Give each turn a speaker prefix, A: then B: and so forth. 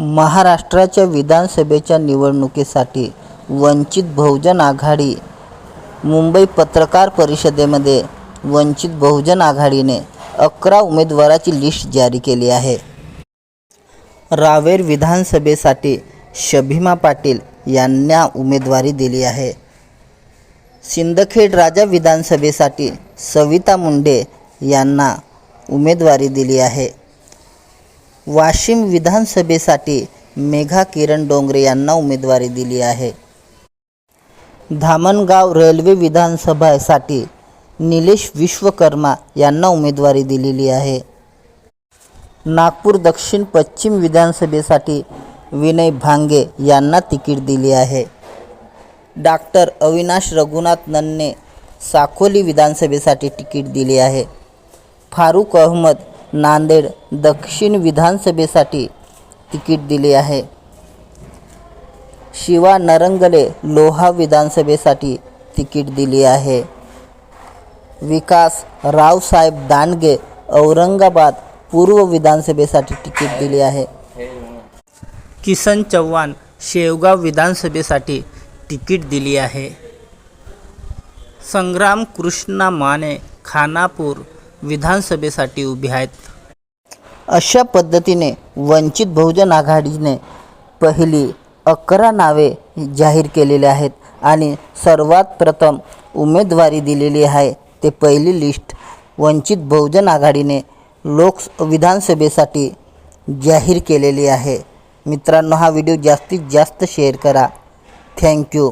A: महाराष्ट्राच्या विधानसभेच्या निवडणुकीसाठी वंचित बहुजन आघाडी मुंबई पत्रकार परिषदेमध्ये वंचित बहुजन आघाडीने अकरा उमेदवाराची लिस्ट जारी केली आहे. रावेर विधानसभेसाठी शभिमा पाटील यांना उमेदवारी दिली आहे. सिंदखेड राजा विधानसभेसाठी सविता मुंडे यांना उमेदवारी दिली आहे. वाशिम विधानसभेसाठी मेघा किरण डोंगरे यांना उमेदवारी दिली आहे. धामणगाव रेल्वे विधानसभेसाठी निलेश विश्वकर्मा यांना उमेदवारी दिलेली आहे. नागपूर दक्षिण पश्चिम विधानसभेसाठी विनय भांगे यांना तिकीट दिली आहे. डॉक्टर अविनाश रघुनाथ नन्ने साकोली विधानसभेसाठी तिकीट दिले आहे. फारूक अहमद नांदेड दक्षिण विधानसभेसाठी तिकीट दिले आहे. शिवा नरंगले लोहा विधानसभेसाठी तिकीट दिली आहे. विकास रावसाहेब दांडगे औरंगाबाद पूर्व विधानसभेसाठी तिकीट दिले आहे. किसन चव्हाण शेवगाव विधानसभेसाठी तिकीट दिली आहे. संग्राम कृष्णा माने खानापूर विधानसभेसाठी उभे आहेत. अशा पद्धतीने वंचित बहुजन आघाडीने पहिली अकरा नावे जाहीर केलेली आहेत आणि सर्वात प्रथम उमेदवारी दिलेली आहे. ते पहिली लिस्ट वंचित बहुजन आघाडीने लोक विधानसभेसाठी जाहीर केलेली आहे. मित्रांनो हा व्हिडिओ जास्तीत जास्त शेअर करा. थँक्यू.